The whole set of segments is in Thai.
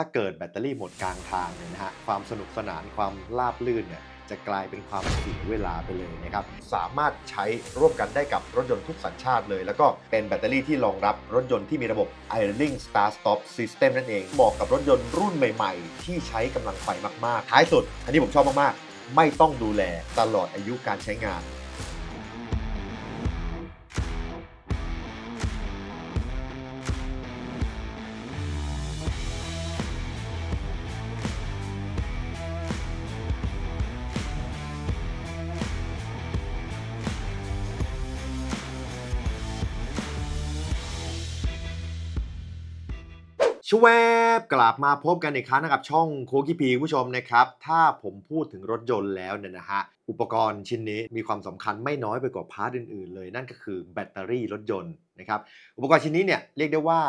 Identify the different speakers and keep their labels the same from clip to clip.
Speaker 1: ถ้าเกิดแบตเตอรี่หมดกลางทางเนี่ยนะฮะความสนุกสนานความราบลื่นเนี่ยจะกลายเป็นความเสียเวลาไปเลยนะครับ
Speaker 2: สามารถใช้ร่วมกันได้กับรถยนต์ทุกสัญชาติเลย แล้วก็เป็นแบตเตอรี่ที่รองรับรถยนต์ที่มีระบบ idling start stop system นั่นเองเหมาะกับรถยนต์รุ่นใหม่ๆ ที่ใช้กำลังไฟมากๆ ท้ายสุด อันนี้ผมชอบมากๆ ไม่ต้องดูแลตลอดอายุการใช้งาน
Speaker 1: ชวบกลับมาพบกันอีกครั้งนะครับ ช่องโคกิพีผู้ชมนะครับ ถ้าผมพูดถึงรถยนต์แล้วเนี่ยนะฮะ อุปกรณ์ชิ้นนี้มีความสำคัญไม่น้อยไปกว่าพาร์ทอื่นๆ เลย นั่นก็คือแบตเตอรี่รถยนต์นะครับ อุปกรณ์ชิ้นนี้เนี่ยเรียกได้ว่า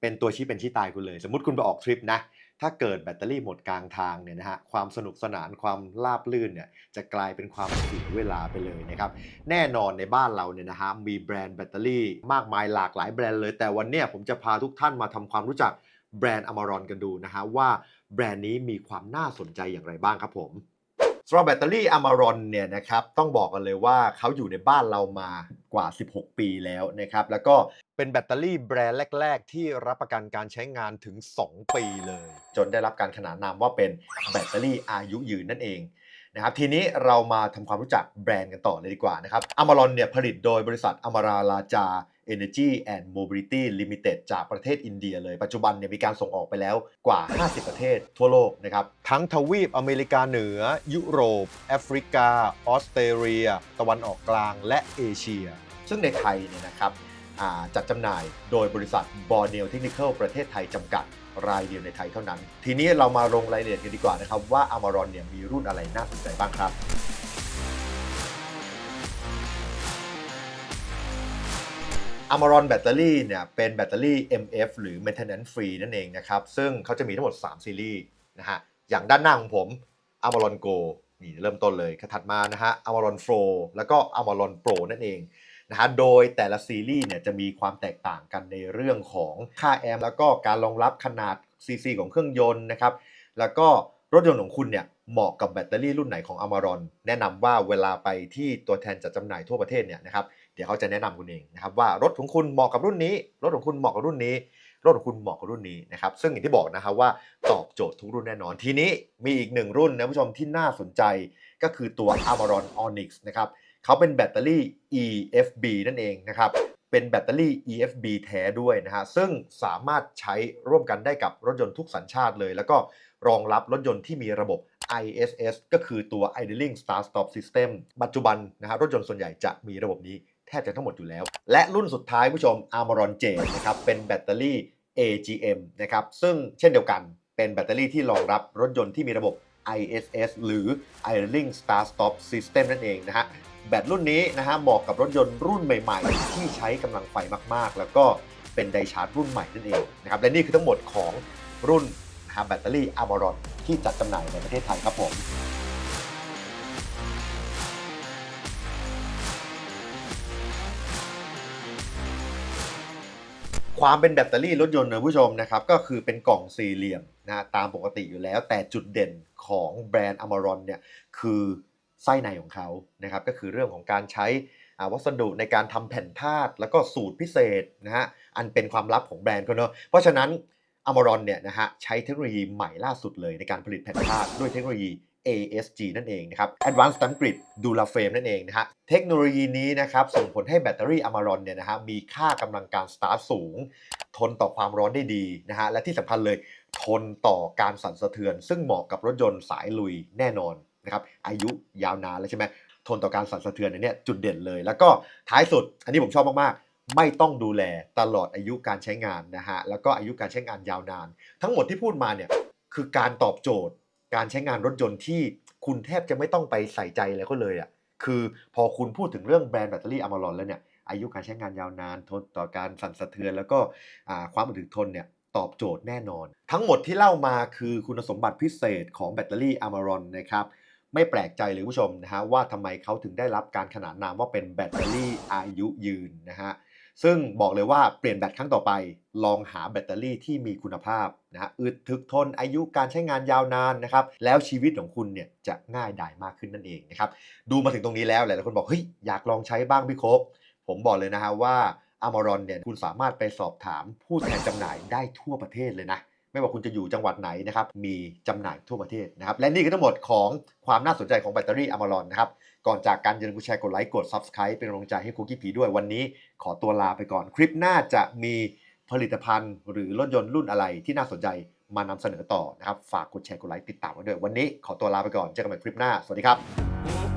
Speaker 1: เป็นตัวชี้เป็นชี้ตายคุณเลย สมมติคุณไปออกทริปนะ ถ้าเกิดแบตเตอรี่หมดกลางทางเนี่ยนะฮะ ความสนุกสนานความราบลื่นเนี่ยจะกลายเป็นความเสียเวลาไปเลยนะครับ แน่นอนในบ้านเราเนี่ยนะฮะมีแบรนด์แบตเตอรี่มากมายหลากหลายแบรนด์เลย แต่วันเนี้ยผมจะพาทุกท่านมาทำความรู้จัก แบรนด์อมารอนกันดูนะฮะว่าแบรนด์นี้มีความน่าสนใจอย่างไรบ้างครับผม
Speaker 2: สำหรับแบตเตอรี่อมารอนเนี่ยนะครับต้องบอกกันเลยว่าเขาอยู่ในบ้านเรามากว่า 16 ปีแล้วนะครับแล้วก็
Speaker 1: เป็นแบตเตอรี่แบรนด์แรก ๆ ที่รับประกันการใช้งานถึง 2 ปีเลย
Speaker 2: จนได้รับการขนานนามว่าเป็นแบตเตอรี่อายุยืนนั่นเอง นะครับทีนี้เรามาทำความรู้จักแบรนด์กันต่อเลยดีกว่านะครับอมารอนเนี่ยผลิตโดยบริษัทอมาราลาจา Energy and Mobility Limited จากประเทศอินเดียเลย ปัจจุบันเนี่ยมีการส่งออกไปแล้วกว่า 50 ประเทศทั่วโลกนะครับ
Speaker 1: ทั้งทวีปอเมริกาเหนือ ยุโรป แอฟริกา ออสเตรเลีย ตะวันออกกลางและเอเชีย
Speaker 2: ซึ่งในไทยเนี่ยนะครับ จัดจำหน่ายโดยบริษัทบอ r เนลเทคนิคอลประเทศไทยจำกัดรายเดียวในไทยเท่านั้น ทีนี้เรามาลงรายละเอียดกันดีกว่านะครับว่าอมารอนเนี่ยมีรุ่นอะไรน่าสนใจบ้างครับอมารอนแบตเตอรี่เนี่ยเป็นแบตเตอรี่ MF หรือ Maintenance Free นั่นเองนะครับ ซึ่งเขาจะมีทั้งหมด 3 ซีรีส์นะฮะอย่างด้านหน้าของผม Amaron Go นี่เริ่มต้นเลยถัดมานะฮะ Amaron Flow แล้วก็ Amaron Pro นั่นเอง นะฮะโดยแต่ละซีรีส์เนี่ยจะมีความแตกต่างกันในเรื่องของค่าแอมป์แล้วก็การรองรับขนาด CC ของเครื่องยนต์นะครับแล้วก็รถยนต์ของคุณเนี่ยเหมาะกับแบตเตอรี่รุ่นไหนของ Amaron แนะนำว่าเวลาไปที่ตัวแทนจัดจำหน่ายทั่วประเทศเนี่ยนะครับเดี๋ยวเขาจะแนะนำคุณเองนะครับว่ารถของคุณเหมาะกับรุ่นนี้ รถของคุณเหมาะกับรุ่นนี้ รถของคุณเหมาะกับรุ่นนี้นะครับซึ่งอย่างที่บอกนะครับว่าตอบโจทย์ทุกรุ่นแน่นอน ทีนี้มีอีกหนึ่งรุ่นนะผู้ชมที่น่าสนใจก็คือตัว Amaron Onyx นะครับ เขาเป็นแบตเตอรี่ EFB นั่นเองนะครับเป็นแบตเตอรี่ EFB แท้ด้วยนะฮะ ซึ่งสามารถใช้ร่วมกันได้กับรถยนต์ทุกสัญชาติเลย แล้วก็รองรับรถยนต์ที่มีระบบ ISS ก็คือตัว Idling Start Stop System ปัจจุบันนะฮะรถยนต์ส่วนใหญ่จะมีระบบนี้แทบจะทั้งหมดอยู่แล้ว และรุ่นสุดท้ายผู้ชม Amaron J นะครับ เป็นแบตเตอรี่ AGM นะครับ ซึ่งเช่นเดียวกัน เป็นแบตเตอรี่ที่รองรับรถยนต์ที่มีระบบ ISS หรือ Idling Start Stop System นั่นเองนะฮะ แบตรุ่นนี้นะฮะเหมาะกับรถยนต์รุ่นใหม่ ๆ ที่ใช้กำลังไฟมากๆ แล้วก็เป็นไดชาร์จรุ่นใหม่นั่นเองนะครับและนี่คือทั้งหมดของรุ่นนะฮะแบตเตอรี่ Amaron ที่จัดจำหน่ายในประเทศไทยครับผม ความเป็นแบตเตอรี่รถยนต์นะผู้ชมนะครับก็คือเป็นกล่องสี่เหลี่ยมนะตามปกติอยู่แล้ว แต่จุดเด่นของแบรนด์ Amaron เนี่ยคือไส้ในของเขานะครับก็คือเรื่องของการใช้วัสดุในการทำแผ่นธาตุแล้วก็สูตรพิเศษนะฮะอันเป็นความลับของแบรนด์เขาเนอะเพราะฉะนั้น Amaron เนี่ยนะฮะใช้เทคโนโลยีใหม่ล่าสุดเลยในการผลิตแผ่นธาตุด้วยเทคโนโลยี ASG นั่นเองนะครับ Advanced Stamp Grid Duraframe นั่นเองนะฮะ เทคโนโลยีนี้นะครับส่งผลให้แบตเตอรี่ Amaron เนี่ยนะฮะมีค่ากำลังการสตาร์ทสูง ทนต่อความร้อนได้ดีนะฮะ และที่สำคัญเลยทนต่อการสั่นสะเทือน ซึ่งเหมาะกับรถยนต์สายลุยแน่นอนนะครับ อายุยาวนานแล้วใช่ไหม ทนต่อการสั่นสะเทือนอันเนี้ยจุดเด่นเลย แล้วก็ท้ายสุด อันนี้ผมชอบมากๆไม่ต้องดูแลตลอดอายุการใช้งานนะฮะ แล้วก็อายุการใช้งานยาวนาน ทั้งหมดที่พูดมาเนี่ยคือการตอบโจทย์ การใช้งานรถยนต์ที่คุณแทบจะไม่ต้องไปใส่ใจอะไรก็เลยอะคือพอคุณพูดถึงเรื่องแบรนด์แบตเตอรี่อมารอนแล้วเนี่ยอายุการใช้งานยาวนานทนต่อการสั่นสะเทือน แล้วก็ความอดทนเนี่ยตอบโจทย์แน่นอน ทั้งหมดที่เล่ามาคือคุณสมบัติพิเศษของแบตเตอรี่อมารอนนะครับไม่แปลกใจเลยคุณผู้ชมนะฮะว่าทำไมเขาถึงได้รับการขนานนามว่าเป็นแบตเตอรี่อายุยืนนะฮะ ซึ่งบอกเลยว่าเปลี่ยนแบตครั้งต่อไป ลองหาแบตเตอรี่ที่มีคุณภาพนะฮะอึดถึกทนอายุการใช้งานยาวนานนะครับ แล้วชีวิตของคุณเนี่ยจะง่ายดายมากขึ้นนั่นเองนะครับ ดูมาถึงตรงนี้แล้วหลายๆคนบอกเฮ้ยอยากลองใช้บ้างพี่โคบผมบอกเลยนะฮะว่าอมรอนเนี่ยคุณสามารถไปสอบถามผู้แทนจำหน่ายได้ทั่วประเทศเลยนะ ไม่ว่าคุณจะอยู่จังหวัดไหนนะครับ มีจำหน่ายทั่วประเทศนะครับ และนี่คือทั้งหมดของความน่าสนใจของแบตเตอรี่อมรอนนะครับ ก่อนจากการอย่าลืมกดแชร์กดไลค์กด Subscribe เป็นกำลังใจให้คุกกี้ผีด้วยวันนี้ ขอตัวลาไปก่อนคลิปหน้าจะมีผลิตภัณฑ์ หรือรถยนต์รุ่นอะไรที่น่าสนใจมานำเสนอต่อนะครับ ฝากกดแชร์กดไลค์ติดตามไว้ด้วย วันนี้ขอตัวลาไปก่อนเจอกันใหม่คลิปหน้า สวัสดีครับ